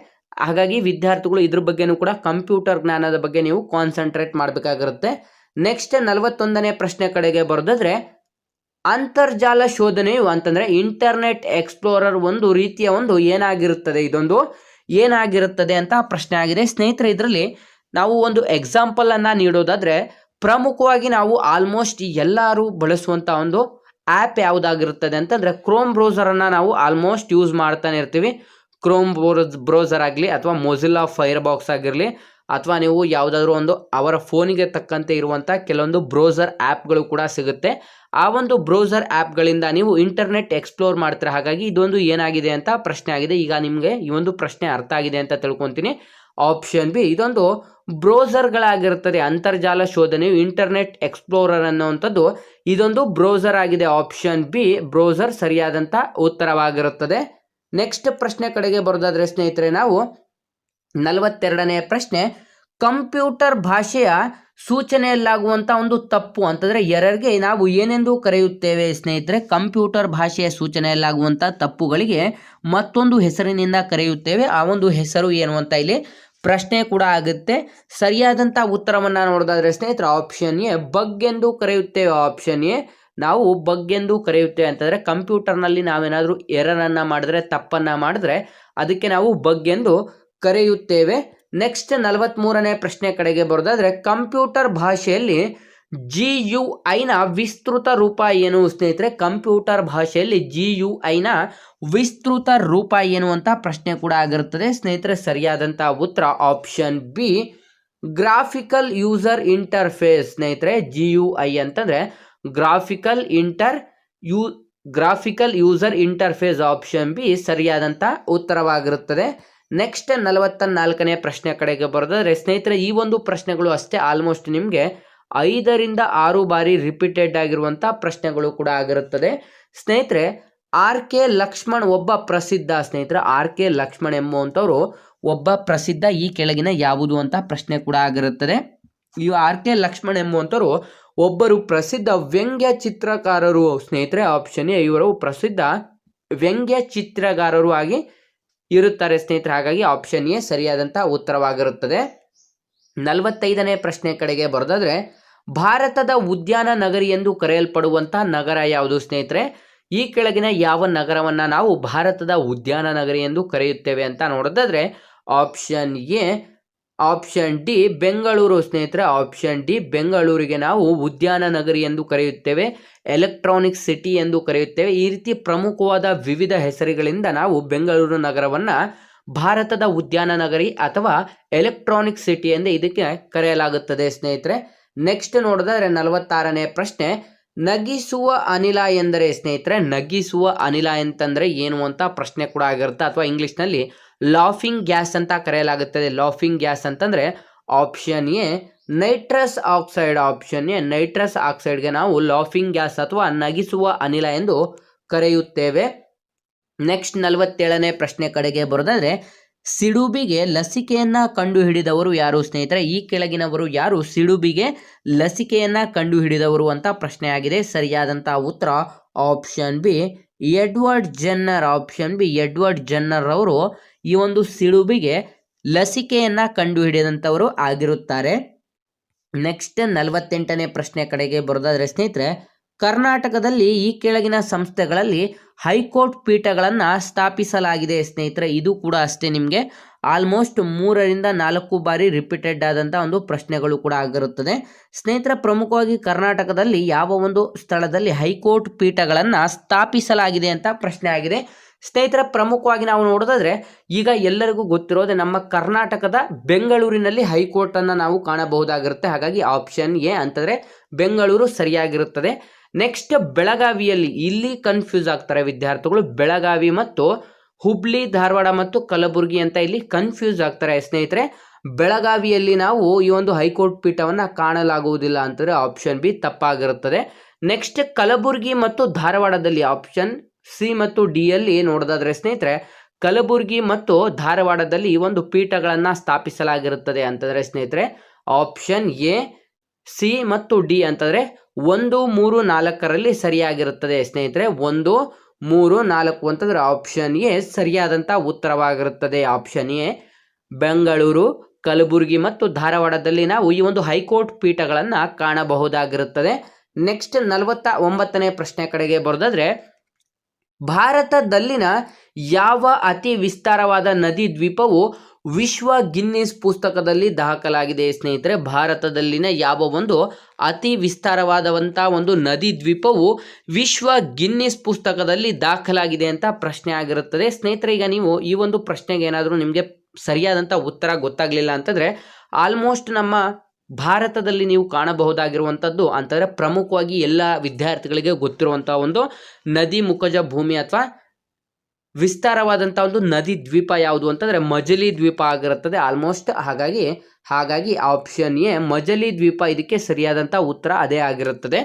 S1: ಹಾಗಾಗಿ ವಿದ್ಯಾರ್ಥಿಗಳು ಇದ್ರ ಬಗ್ಗೆನೂ ಕೂಡ ಕಂಪ್ಯೂಟರ್ ಜ್ಞಾನದ ಬಗ್ಗೆ ನೀವು ಕಾನ್ಸಂಟ್ರೇಟ್ ಮಾಡಬೇಕಾಗಿರುತ್ತೆ. ನೆಕ್ಸ್ಟ್ ನಲವತ್ತೊಂದನೇ ಪ್ರಶ್ನೆ ಕಡೆಗೆ ಬರೆದಿದ್ರೆ, ಅಂತರ್ಜಾಲ ಶೋಧನೆಯು ಅಂತಂದರೆ ಇಂಟರ್ನೆಟ್ ಎಕ್ಸ್ಪ್ಲೋರರ್ ಒಂದು ರೀತಿಯ ಒಂದು ಏನಾಗಿರುತ್ತದೆ, ಇದೊಂದು ಏನಾಗಿರುತ್ತದೆ ಅಂತ ಪ್ರಶ್ನೆ ಆಗಿದೆ. ಸ್ನೇಹಿತರೆ, ಇದರಲ್ಲಿ ನಾವು ಒಂದು ಎಕ್ಸಾಂಪಲನ್ನು ನೀಡೋದಾದ್ರೆ ಪ್ರಮುಖವಾಗಿ ನಾವು ಆಲ್ಮೋಸ್ಟ್ ಎಲ್ಲರೂ ಬಳಸುವಂತ ಒಂದು ಆ್ಯಪ್ ಯಾವುದಾಗಿರುತ್ತದೆ ಅಂತಂದ್ರೆ ಕ್ರೋಮ್ ಬ್ರೌಸರ್ ಅನ್ನ ನಾವು ಆಲ್ಮೋಸ್ಟ್ ಯೂಸ್ ಮಾಡ್ತಾನೆ ಇರ್ತೀವಿ. ಕ್ರೋಮ್ ಬ್ರೋಸ್ ಬ್ರೌಸರ್ ಆಗಲಿ ಅಥವಾ ಮೊಜಿಲ್ಲಾ ಫೈರ್ ಬಾಕ್ಸ್ ಆಗಿರಲಿ ಅಥವಾ ನೀವು ಯಾವುದಾದ್ರೂ ಒಂದು ಅವರ ಫೋನಿಗೆ ತಕ್ಕಂತೆ ಇರುವಂಥ ಕೆಲವೊಂದು ಬ್ರೌಸರ್ ಆ್ಯಪ್ಗಳು ಕೂಡ ಸಿಗುತ್ತೆ. ಆ ಒಂದು ಬ್ರೌಸರ್ ಆ್ಯಪ್ಗಳಿಂದ ನೀವು ಇಂಟರ್ನೆಟ್ ಎಕ್ಸ್ಪ್ಲೋರ್ ಮಾಡ್ತೀರಾ. ಹಾಗಾಗಿ ಇದೊಂದು ಏನಾಗಿದೆ ಅಂತ ಪ್ರಶ್ನೆ ಆಗಿದೆ. ಈಗ ನಿಮಗೆ ಈ ಒಂದು ಪ್ರಶ್ನೆ ಅರ್ಥ ಆಗಿದೆ ಅಂತ ತಿಳ್ಕೊತೀನಿ. ಆಪ್ಷನ್ ಬಿ, ಇದೊಂದು ಬ್ರೌಸರ್ಗಳಾಗಿರ್ತದೆ ಅಂತರ್ಜಾಲ ಶೋಧನೆಯು ಇಂಟರ್ನೆಟ್ ಎಕ್ಸ್ಪ್ಲೋರರ್ ಅನ್ನುವಂಥದ್ದು ಇದೊಂದು ಬ್ರೌಸರ್ ಆಗಿದೆ. ಆಪ್ಷನ್ ಬಿ, ಬ್ರೌಸರ್ ಸರಿಯಾದಂಥ ಉತ್ತರವಾಗಿರುತ್ತದೆ. ನೆಕ್ಸ್ಟ್ ಪ್ರಶ್ನೆ ಕಡೆಗೆ ಬರೋದಾದ್ರೆ, ಸ್ನೇಹಿತರೆ, ನಾವು ನಲವತ್ತೆರಡನೇ ಪ್ರಶ್ನೆ. ಕಂಪ್ಯೂಟರ್ ಭಾಷೆಯ ಸೂಚನೆಯಲ್ಲಾಗುವಂಥ ಒಂದು ತಪ್ಪು ಅಂತಂದರೆ ಎರರ್ಗೆ ನಾವು ಏನೆಂದು ಕರೆಯುತ್ತೇವೆ ಸ್ನೇಹಿತರೆ? ಕಂಪ್ಯೂಟರ್ ಭಾಷೆಯ ಸೂಚನೆಯಲ್ಲಾಗುವಂಥ ತಪ್ಪುಗಳಿಗೆ ಮತ್ತೊಂದು ಹೆಸರಿನಿಂದ ಕರೆಯುತ್ತೇವೆ. ಆ ಒಂದು ಹೆಸರು ಏನು ಅಂತ ಇಲ್ಲಿ ಪ್ರಶ್ನೆ ಕೂಡ ಆಗುತ್ತೆ. ಸರಿಯಾದಂಥ ಉತ್ತರವನ್ನು ನೋಡೋದಾದ್ರೆ ಸ್ನೇಹಿತರೆ ಆಪ್ಷನ್ ಎ ಬಗ್ ಎಂದು ಕರೆಯುತ್ತೇವೆ ಆಪ್ಷನ್ ಎ. ನಾವು ಬಗ್ ಎಂದು ಕರೆಯುತ್ತೇವೆ ಅಂತಂದರೆ ಕಂಪ್ಯೂಟರ್ನಲ್ಲಿ ನಾವೇನಾದರೂ ಎರರನ್ನು ಮಾಡಿದ್ರೆ, ತಪ್ಪನ್ನು ಮಾಡಿದ್ರೆ ಅದಕ್ಕೆ ನಾವು ಬಗ್ ಎಂದು ಕರೆಯುತ್ತೇವೆ. ನೆಕ್ಸ್ಟ್ ನಲವತ್ತ್ಮೂರನೇ ಪ್ರಶ್ನೆ ಕಡೆಗೆ ಬರೋದಾದ್ರೆ, ಕಂಪ್ಯೂಟರ್ ಭಾಷೆಯಲ್ಲಿ ಜಿ ಯು ಐನ ವಿಸ್ತೃತ ರೂಪ ಏನು ಸ್ನೇಹಿತರೆ? ಕಂಪ್ಯೂಟರ್ ಭಾಷೆಯಲ್ಲಿ ಜಿ ಯು ಐನ ವಿಸ್ತೃತ ರೂಪ ಏನು ಅಂತ ಪ್ರಶ್ನೆ ಕೂಡ ಆಗಿರುತ್ತದೆ. ಸ್ನೇಹಿತರೆ ಸರಿಯಾದಂಥ ಉತ್ತರ option B graphical user interface ಸ್ನೇಹಿತರೆ, ಜಿ ಯು ಐ ಅಂತಂದರೆ graphical inter you graphical user interface option B ಸರಿಯಾದಂಥ ಉತ್ತರವಾಗಿರುತ್ತದೆ. ನೆಕ್ಸ್ಟ್ ನಲವತ್ತ ನಾಲ್ಕನೇ ಪ್ರಶ್ನೆ ಕಡೆಗೆ ಬರೋದಾದ್ರೆ, ಸ್ನೇಹಿತರೆ, ಈ ಒಂದು ಪ್ರಶ್ನೆಗಳು ಅಷ್ಟೇ ಆಲ್ಮೋಸ್ಟ್ ನಿಮಗೆ ಐದರಿಂದ ಆರು ಬಾರಿ ರಿಪೀಟೆಡ್ ಆಗಿರುವಂಥ ಪ್ರಶ್ನೆಗಳು ಕೂಡ ಆಗಿರುತ್ತದೆ. ಸ್ನೇಹಿತರೆ, ಆರ್ ಕೆ ಲಕ್ಷ್ಮಣ್ ಒಬ್ಬ ಪ್ರಸಿದ್ಧ ಸ್ನೇಹಿತರೆ, ಆರ್ ಕೆ ಲಕ್ಷ್ಮಣ್ ಎಂಬುವಂಥವ್ರು ಒಬ್ಬ ಪ್ರಸಿದ್ಧ ಈ ಕೆಳಗಿನ ಯಾವುದು ಅಂತ ಪ್ರಶ್ನೆ ಕೂಡ ಆಗಿರುತ್ತದೆ. ಈ ಆರ್ ಕೆ ಲಕ್ಷ್ಮಣ್ ಎಂಬುವಂಥವ್ರು ಒಬ್ಬರು ಪ್ರಸಿದ್ಧ ವ್ಯಂಗ್ಯ ಚಿತ್ರಕಾರರು ಸ್ನೇಹಿತರೆ ಆಪ್ಷನ್ ಇವರು ಪ್ರಸಿದ್ಧ ವ್ಯಂಗ್ಯ ಚಿತ್ರಗಾರರು ಆಗಿ ಇರುತ್ತಾರೆ ಸ್ನೇಹಿತರೆ. ಹಾಗಾಗಿ ಆಪ್ಷನ್ ಎ ಸರಿಯಾದಂಥ ಉತ್ತರವಾಗಿರುತ್ತದೆ. ನಲವತ್ತೈದನೇ ಪ್ರಶ್ನೆ ಕಡೆಗೆ ಬರೋದಾದ್ರೆ, ಭಾರತದ ಉದ್ಯಾನ ನಗರಿ ಎಂದು ಕರೆಯಲ್ಪಡುವಂತಹ ನಗರ ಯಾವುದು ಸ್ನೇಹಿತರೆ? ಈ ಕೆಳಗಿನ ಯಾವ ನಗರವನ್ನು ನಾವು ಭಾರತದ ಉದ್ಯಾನ ನಗರಿ ಎಂದು ಕರೆಯುತ್ತೇವೆ ಅಂತ ನೋಡೋದಾದ್ರೆ option A option D, Bengaluru ಸ್ನೇಹಿತರೆ. ಆಪ್ಷನ್ ಡಿ, ಬೆಂಗಳೂರಿಗೆ ನಾವು ಉದ್ಯಾನ ನಗರಿ ಎಂದು ಕರೆಯುತ್ತೇವೆ ಎಲೆಕ್ಟ್ರಾನಿಕ್ ಸಿಟಿ ಎಂದು ಕರೆಯುತ್ತೇವೆ. ಈ ರೀತಿ ಪ್ರಮುಖವಾದ ವಿವಿಧ ಹೆಸರುಗಳಿಂದ ನಾವು ಬೆಂಗಳೂರು ನಗರವನ್ನು ಭಾರತದ ಉದ್ಯಾನ ನಗರಿ ಅಥವಾ ಎಲೆಕ್ಟ್ರಾನಿಕ್ ಸಿಟಿ ಎಂದು ಇದಕ್ಕೆ ಕರೆಯಲಾಗುತ್ತದೆ, ಸ್ನೇಹಿತರೆ. ನೆಕ್ಸ್ಟ್ ನೋಡಿದ್ರೆ ನಲವತ್ತಾರನೇ ಪ್ರಶ್ನೆ. ನಗಿಸುವ ಅನಿಲ ಎಂದರೆ ಸ್ನೇಹಿತರೆ, ನಗಿಸುವ ಅನಿಲ ಅಂತಂದರೆ ಏನು ಅಂತ ಪ್ರಶ್ನೆ ಕೂಡ ಆಗಿರುತ್ತೆ. ಅಥವಾ ಇಂಗ್ಲೀಷ್ನಲ್ಲಿ ಲಾಫಿಂಗ್ ಗ್ಯಾಸ್ ಅಂತ ಕರೆಯಲಾಗುತ್ತದೆ. ಲಾಫಿಂಗ್ ಗ್ಯಾಸ್ ಅಂತಂದರೆ option A, nitrous oxide. Option A, nitrous ಆಕ್ಸೈಡ್ಗೆ ನಾವು ಲಾಫಿಂಗ್ ಗ್ಯಾಸ್ ಅಥವಾ ನಗಿಸುವ ಅನಿಲ ಎಂದು ಕರೆಯುತ್ತೇವೆ. ನೆಕ್ಸ್ಟ್ ನಲವತ್ತೇಳನೇ ಪ್ರಶ್ನೆ ಕಡೆಗೆ ಬರೋದಾದ್ರೆ, ಸಿಡುಬಿಗೆ ಲಸಿಕೆಯನ್ನು ಕಂಡುಹಿಡಿದವರು ಯಾರು ಸ್ನೇಹಿತರೆ? ಈ ಕೆಳಗಿನವರು ಯಾರು ಸಿಡುಬಿಗೆ ಲಸಿಕೆಯನ್ನು ಕಂಡುಹಿಡಿದವರು ಅಂತ ಪ್ರಶ್ನೆ ಆಗಿದೆ. ಸರಿಯಾದಂಥ ಉತ್ತರ option B Edward Jenner option B Edward Jenner ಅವರು ಈ ಒಂದು ಸಿಡುಬಿಗೆ ಲಸಿಕೆಯನ್ನು ಕಂಡುಹಿಡಿದಂಥವರು ಆಗಿರುತ್ತಾರೆ. ನೆಕ್ಸ್ಟ್ ನಲವತ್ತೆಂಟನೇ ಪ್ರಶ್ನೆ ಕಡೆಗೆ ಬರೋದಾದ್ರೆ, ಸ್ನೇಹಿತರೆ ಕರ್ನಾಟಕದಲ್ಲಿ ಈ ಕೆಳಗಿನ ಸಂಸ್ಥೆಗಳಲ್ಲಿ ಹೈಕೋರ್ಟ್ ಪೀಠಗಳನ್ನು ಸ್ಥಾಪಿಸಲಾಗಿದೆ, ಸ್ನೇಹಿತರೆ. ಇದು ಕೂಡ ಅಷ್ಟೇ ನಿಮಗೆ. ಆಲ್ಮೋಸ್ಟ್ ಮೂರರಿಂದ ನಾಲ್ಕು ಬಾರಿ ರಿಪೀಟೆಡ್ ಆದಂಥ ಒಂದು ಪ್ರಶ್ನೆಗಳು ಕೂಡ ಆಗಿರುತ್ತದೆ. ಸ್ನೇಹಿತರ, ಪ್ರಮುಖವಾಗಿ ಕರ್ನಾಟಕದಲ್ಲಿ ಯಾವ ಒಂದು ಸ್ಥಳದಲ್ಲಿ ಹೈಕೋರ್ಟ್ ಪೀಠಗಳನ್ನು ಸ್ಥಾಪಿಸಲಾಗಿದೆ ಅಂತ ಪ್ರಶ್ನೆ ಆಗಿದೆ. ಸ್ನೇಹಿತರ, ಪ್ರಮುಖವಾಗಿ ನಾವು ನೋಡೋದಾದ್ರೆ, ಈಗ ಎಲ್ಲರಿಗೂ ಗೊತ್ತಿರೋದೆ ನಮ್ಮ ಕರ್ನಾಟಕದ ಬೆಂಗಳೂರಿನಲ್ಲಿ ಹೈಕೋರ್ಟನ್ನು ನಾವು ಕಾಣಬಹುದಾಗಿರುತ್ತೆ. ಹಾಗಾಗಿ ಆಪ್ಷನ್ ಎ ಅಂತಂದರೆ ಬೆಂಗಳೂರು ಸರಿಯಾಗಿರುತ್ತದೆ. ನೆಕ್ಸ್ಟ್ ಬೆಳಗಾವಿಯಲ್ಲಿ ಇಲ್ಲಿ ಕನ್ಫ್ಯೂಸ್ ಆಗ್ತಾರೆ ವಿದ್ಯಾರ್ಥಿಗಳು. ಬೆಳಗಾವಿ ಮತ್ತು ಹುಬ್ಳಿ, ಧಾರವಾಡ ಮತ್ತು ಕಲಬುರಗಿ ಅಂತ ಇಲ್ಲಿ ಕನ್ಫ್ಯೂಸ್ ಆಗ್ತಾರೆ ಸ್ನೇಹಿತರೆ. ಬೆಳಗಾವಿಯಲ್ಲಿ ನಾವು ಈ ಒಂದು ಹೈಕೋರ್ಟ್ ಪೀಠವನ್ನು ಕಾಣಲಾಗುವುದಿಲ್ಲ ಅಂತಂದರೆ ಆಪ್ಷನ್ ಬಿ ತಪ್ಪಾಗಿರುತ್ತದೆ. ನೆಕ್ಸ್ಟ್ ಕಲಬುರಗಿ ಮತ್ತು ಧಾರವಾಡದಲ್ಲಿ ಆಪ್ಷನ್ ಸಿ ಮತ್ತು ಡಿ ಅಲ್ಲಿ ನೋಡೋದಾದ್ರೆ ಸ್ನೇಹಿತರೆ, ಕಲಬುರಗಿ ಮತ್ತು ಧಾರವಾಡದಲ್ಲಿ ಈ ಒಂದು ಪೀಠಗಳನ್ನು ಸ್ಥಾಪಿಸಲಾಗಿರುತ್ತದೆ ಅಂತಂದರೆ ಸ್ನೇಹಿತರೆ ಆಪ್ಷನ್ ಎ ಸಿ ಮತ್ತು ಡಿ ಅಂತಂದರೆ ಒಂದು, ಮೂರು, ನಾಲ್ಕರಲ್ಲಿ ಸರಿಯಾಗಿರುತ್ತದೆ. ಸ್ನೇಹಿತರೆ, ಒಂದು, ಮೂರು, ನಾಲ್ಕು ಅಂತಂದರೆ ಆಪ್ಷನ್ ಎ ಸರಿಯಾದಂಥ ಉತ್ತರವಾಗಿರುತ್ತದೆ. ಆಪ್ಷನ್ ಎ, ಬೆಂಗಳೂರು, ಕಲಬುರಗಿ ಮತ್ತು ಧಾರವಾಡದಲ್ಲಿ ನಾವು ಈ ಒಂದು ಹೈಕೋರ್ಟ್ ಪೀಠಗಳನ್ನು ಕಾಣಬಹುದಾಗಿರುತ್ತದೆ. ನೆಕ್ಸ್ಟ್ ನಲವತ್ತ ಒಂಬತ್ತನೇ ಪ್ರಶ್ನೆ ಕಡೆಗೆ ಬರೋದಾದ್ರೆ, ಭಾರತದಲ್ಲಿನ ಯಾವ ಅತಿ ವಿಸ್ತಾರವಾದ ನದಿ ದ್ವೀಪವು ವಿಶ್ವ ಗಿನ್ನಿಸ್ ಪುಸ್ತಕದಲ್ಲಿ ದಾಖಲಾಗಿದೆ. ಸ್ನೇಹಿತರೆ, ಭಾರತದಲ್ಲಿನ ಯಾವ ಒಂದು ಅತಿ ವಿಸ್ತಾರವಾದವಂಥ ಒಂದು ನದಿ ದ್ವೀಪವು ವಿಶ್ವ ಗಿನ್ನಿಸ್ ಪುಸ್ತಕದಲ್ಲಿ ದಾಖಲಾಗಿದೆ ಅಂತ ಪ್ರಶ್ನೆ ಆಗಿರುತ್ತದೆ. ಸ್ನೇಹಿತರೆ, ಈಗ ನೀವು ಈ ಒಂದು ಪ್ರಶ್ನೆಗೆ ಏನಾದರೂ ನಿಮಗೆ ಸರಿಯಾದಂಥ ಉತ್ತರ ಗೊತ್ತಾಗಲಿಲ್ಲ ಅಂತಂದರೆ, ಆಲ್ಮೋಸ್ಟ್ ನಮ್ಮ ಭಾರತದಲ್ಲಿ ನೀವು ಕಾಣಬಹುದಾಗಿರುವಂಥದ್ದು ಅಂತಂದರೆ ಪ್ರಮುಖವಾಗಿ ಎಲ್ಲ ವಿದ್ಯಾರ್ಥಿಗಳಿಗೆ ಗೊತ್ತಿರುವಂಥ ಒಂದು ನದಿ ಮುಖಜ ಭೂಮಿ ಅಥವಾ ವಿಸ್ತಾರವಾದಂಥ ಒಂದು ನದಿ ದ್ವೀಪ ಯಾವುದು ಅಂತಂದರೆ ಮಜಲಿ ದ್ವೀಪ ಆಗಿರುತ್ತದೆ. ಆಲ್ಮೋಸ್ಟ್ ಹಾಗಾಗಿ ಹಾಗಾಗಿ ಆಪ್ಷನ್ ಎ ಮಜಲಿ ದ್ವೀಪ ಇದಕ್ಕೆ ಸರಿಯಾದಂಥ ಉತ್ತರ ಅದೇ ಆಗಿರುತ್ತದೆ.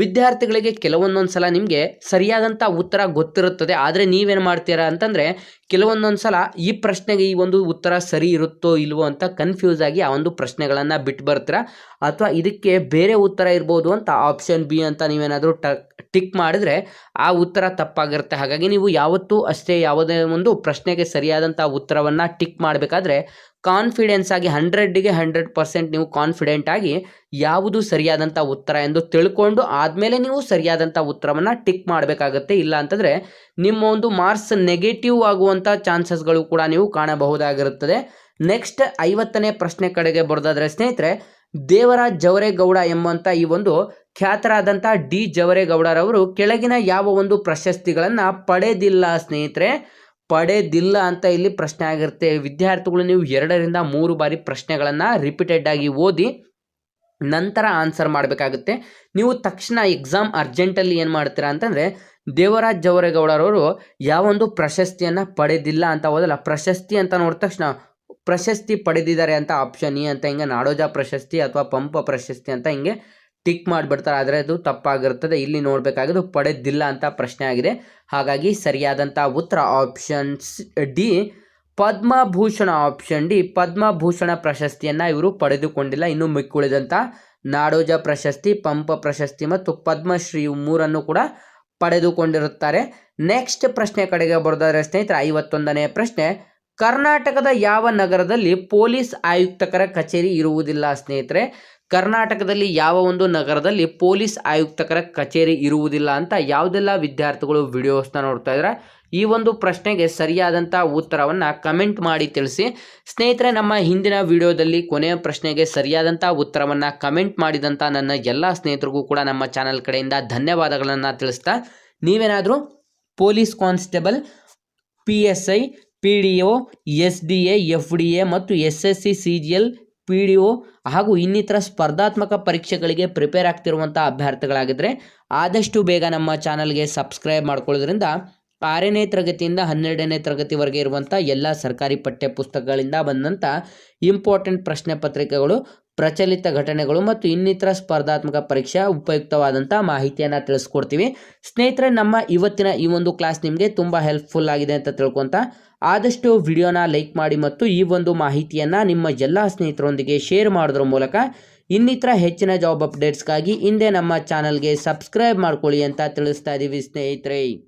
S1: ವಿದ್ಯಾರ್ಥಿಗಳಿಗೆ ಕೆಲವೊಂದೊಂದು ಸಲ ನಿಮಗೆ ಸರಿಯಾದಂಥ ಉತ್ತರ ಗೊತ್ತಿರುತ್ತದೆ. ಆದರೆ ನೀವೇನು ಮಾಡ್ತೀರಾ ಅಂತಂದರೆ ಕೆಲವೊಂದೊಂದು ಸಲ ಈ ಪ್ರಶ್ನೆಗೆ ಈ ಒಂದು ಉತ್ತರ ಸರಿ ಇರುತ್ತೋ ಇಲ್ವೋ ಅಂತ ಕನ್ಫ್ಯೂಸ್ ಆಗಿ ಆ ಒಂದು ಪ್ರಶ್ನೆಗಳನ್ನು ಬಿಟ್ಟು ಬರ್ತೀರಾ? ಅಥವಾ ಇದಕ್ಕೆ ಬೇರೆ ಉತ್ತರ ಇರ್ಬೋದು ಅಂತ ಆಪ್ಷನ್ ಬಿ ಅಂತ ನೀವೇನಾದರೂ ಟಿಕ್ ಮಾಡಿದ್ರೆ ಆ ಉತ್ತರ ತಪ್ಪಾಗಿರುತ್ತೆ. ಹಾಗಾಗಿ ನೀವು ಯಾವತ್ತೂ ಅಷ್ಟೇ ಯಾವುದೇ ಒಂದು ಪ್ರಶ್ನೆಗೆ ಸರಿಯಾದಂಥ ಉತ್ತರವನ್ನು ಟಿಕ್ ಮಾಡಬೇಕಾದ್ರೆ ಕಾನ್ಫಿಡೆನ್ಸ್ ಆಗಿ ಹಂಡ್ರೆಡ್ಗೆ ಹಂಡ್ರೆಡ್ ಪರ್ಸೆಂಟ್ ನೀವು ಕಾನ್ಫಿಡೆಂಟ್ ಆಗಿ ಯಾವುದು ಸರಿಯಾದಂಥ ಉತ್ತರ ಎಂದು ತಿಳ್ಕೊಂಡು ಆದಮೇಲೆ ನೀವು ಸರಿಯಾದಂಥ ಉತ್ತರವನ್ನು ಟಿಕ್ ಮಾಡಬೇಕಾಗತ್ತೆ. ಇಲ್ಲ ಅಂತಂದರೆ ನಿಮ್ಮ ಒಂದು ಮಾರ್ಕ್ಸ್ ನೆಗೆಟಿವ್ ಆಗುವಂಥ ಚಾನ್ಸಸ್ಗಳು ಕೂಡ ನೀವು ಕಾಣಬಹುದಾಗಿರುತ್ತದೆ. ನೆಕ್ಸ್ಟ್ ಐವತ್ತನೇ ಪ್ರಶ್ನೆ ಕಡೆಗೆ ಬರೆದಾದರೆ ಸ್ನೇಹಿತರೆ, ದೇವರಾಜ್ ಜವರೇಗೌಡ ಎಂಬಂಥ ಈ ಒಂದು ಖ್ಯಾತರಾದಂಥ ಡಿ ಜವರೇಗೌಡರವರು ಕೆಳಗಿನ ಯಾವ ಒಂದು ಪ್ರಶಸ್ತಿಗಳನ್ನು ಪಡೆದಿಲ್ಲ ಸ್ನೇಹಿತರೆ. ಪಡೆದಿಲ್ಲ ಅಂತ ಇಲ್ಲಿ ಪ್ರಶ್ನೆ ಆಗಿರುತ್ತೆ. ವಿದ್ಯಾರ್ಥಿಗಳು ನೀವು ಎರಡರಿಂದ ಮೂರು ಬಾರಿ ಪ್ರಶ್ನೆಗಳನ್ನು ರಿಪೀಟೆಡ್ ಆಗಿ ಓದಿ ನಂತರ ಆನ್ಸರ್ ಮಾಡಬೇಕಾಗುತ್ತೆ. ನೀವು ತಕ್ಷಣ ಎಕ್ಸಾಮ್ ಅರ್ಜೆಂಟಲ್ಲಿ ಏನು ಮಾಡ್ತೀರಾ ಅಂತಂದರೆ ದೇವರಾಜ್ ಜವರೇಗೌಡರವರು ಯಾವೊಂದು ಪ್ರಶಸ್ತಿಯನ್ನು ಪಡೆದಿಲ್ಲ ಅಂತ ಓದಲ್ಲ. ಪ್ರಶಸ್ತಿ ಅಂತ ನೋಡಿದ ತಕ್ಷಣ ಪ್ರಶಸ್ತಿ ಪಡೆದಿದ್ದಾರೆ ಅಂತ ಆಪ್ಷನ್ ಇ ಅಂತ ಹಿಂಗೆ ನಾಡೋಜ ಪ್ರಶಸ್ತಿ ಅಥವಾ ಪಂಪ ಪ್ರಶಸ್ತಿ ಅಂತ ಹಿಂಗೆ ಟಿಕ್ ಮಾಡಿಬಿಡ್ತಾರೆ, ಆದರೆ ಅದು ತಪ್ಪಾಗಿರುತ್ತದೆ. ಇಲ್ಲಿ ನೋಡಬೇಕಾಗಿದ್ದು ಪಡೆದಿಲ್ಲ ಅಂತ ಪ್ರಶ್ನೆ ಆಗಿದೆ. ಹಾಗಾಗಿ ಸರಿಯಾದಂಥ ಉತ್ತರ options D, Padma Bhushan option D. Padma Bhushan ಪ್ರಶಸ್ತಿಯನ್ನು ಇವರು ಪಡೆದುಕೊಂಡಿಲ್ಲ. ಇನ್ನು ಮಿಕ್ಕುಳಿದಂಥ ನಾಡೋಜ ಪ್ರಶಸ್ತಿ, ಪಂಪ ಪ್ರಶಸ್ತಿ ಮತ್ತು ಪದ್ಮಶ್ರೀ ಮೂರನ್ನು ಕೂಡ ಪಡೆದುಕೊಂಡಿರುತ್ತಾರೆ. ನೆಕ್ಸ್ಟ್ ಪ್ರಶ್ನೆ ಕಡೆಗೆ ಬರೋದಾದ್ರೆ ಸ್ನೇಹಿತರೆ, ಐವತ್ತೊಂದನೇ ಪ್ರಶ್ನೆ. ಕರ್ನಾಟಕದ ಯಾವ ನಗರದಲ್ಲಿ ಪೊಲೀಸ್ ಆಯುಕ್ತಕರ ಕಚೇರಿ ಇರುವುದಿಲ್ಲ ಸ್ನೇಹಿತರೆ? ಕರ್ನಾಟಕದಲ್ಲಿ ಯಾವ ಒಂದು ನಗರದಲ್ಲಿ ಪೊಲೀಸ್ ಆಯುಕ್ತಕರ ಕಚೇರಿ ಇರುವುದಿಲ್ಲ ಅಂತ ಯಾವುದೆಲ್ಲ ವಿದ್ಯಾರ್ಥಿಗಳು ವಿಡಿಯೋಸ್ನ ನೋಡ್ತಾ ಇದ್ದಾರೆ? ಈ ಒಂದು ಪ್ರಶ್ನೆಗೆ ಸರಿಯಾದಂಥ ಉತ್ತರವನ್ನು ಕಮೆಂಟ್ ಮಾಡಿ ತಿಳಿಸಿ. ಸ್ನೇಹಿತರೆ, ನಮ್ಮ ಹಿಂದಿನ ವಿಡಿಯೋದಲ್ಲಿ ಕೊನೆಯ ಪ್ರಶ್ನೆಗೆ ಸರಿಯಾದಂಥ ಉತ್ತರವನ್ನು ಕಮೆಂಟ್ ಮಾಡಿದಂಥ ನನ್ನ ಎಲ್ಲ ಸ್ನೇಹಿತರಿಗೂ ಕೂಡ ನಮ್ಮ ಚಾನಲ್ ಕಡೆಯಿಂದ ಧನ್ಯವಾದಗಳನ್ನು ತಿಳಿಸ್ತಾ. ನೀವೇನಾದರೂ police constable, P S I P D O, S D F D A ಮತ್ತು S S C C G L P D O ಹಾಗೂ ಇನ್ನಿತರ ಸ್ಪರ್ಧಾತ್ಮಕ ಪರೀಕ್ಷೆಗಳಿಗೆ ಪ್ರಿಪೇರ್ ಆಗ್ತಿರುವಂಥ ಅಭ್ಯರ್ಥಿಗಳಾಗಿದ್ದರೆ ಆದಷ್ಟು ಬೇಗ ನಮ್ಮ ಚಾನಲ್ಗೆ ಸಬ್ಸ್ಕ್ರೈಬ್ ಮಾಡ್ಕೊಳ್ಳೋದ್ರಿಂದ ಆರನೇ ತರಗತಿಯಿಂದ ಹನ್ನೆರಡನೇ ತರಗತಿವರೆಗೆ ಇರುವಂಥ ಎಲ್ಲ ಸರ್ಕಾರಿ ಪಠ್ಯ ಪುಸ್ತಕಗಳಿಂದ ಬಂದಂಥ ಇಂಪಾರ್ಟೆಂಟ್ ಪ್ರಶ್ನೆ ಪತ್ರಿಕೆಗಳು, ಪ್ರಚಲಿತ ಘಟನೆಗಳು ಮತ್ತು ಇನ್ನಿತರ ಸ್ಪರ್ಧಾತ್ಮಕ ಪರೀಕ್ಷಾ ಉಪಯುಕ್ತವಾದಂಥ ಮಾಹಿತಿಯನ್ನು ತಿಳಿಸ್ಕೊಡ್ತೀವಿ. ಸ್ನೇಹಿತರೆ, ನಮ್ಮ ಇವತ್ತಿನ ಈ ಒಂದು ಕ್ಲಾಸ್ ನಿಮಗೆ ತುಂಬ ಹೆಲ್ಪ್ಫುಲ್ ಆಗಿದೆ ಅಂತ ತಿಳ್ಕೊತ ಆದಷ್ಟು ವಿಡಿಯೋನ ಲೈಕ್ ಮಾಡಿ ಮತ್ತು ಈ ಒಂದು ಮಾಹಿತಿಯನ್ನು ನಿಮ್ಮ ಎಲ್ಲ ಸ್ನೇಹಿತರೊಂದಿಗೆ ಶೇರ್ ಮಾಡೋದ್ರ ಮೂಲಕ ಇನ್ನಿತರ ಹೆಚ್ಚಿನ ಜಾಬ್ ಅಪ್ಡೇಟ್ಸ್ಗಾಗಿ ಹಿಂದೆ ನಮ್ಮ ಚಾನಲ್ಗೆ ಸಬ್ಸ್ಕ್ರೈಬ್ ಮಾಡ್ಕೊಳ್ಳಿ ಅಂತ ತಿಳಿಸ್ತಾ ಇದ್ದೀವಿ ಸ್ನೇಹಿತರೆ.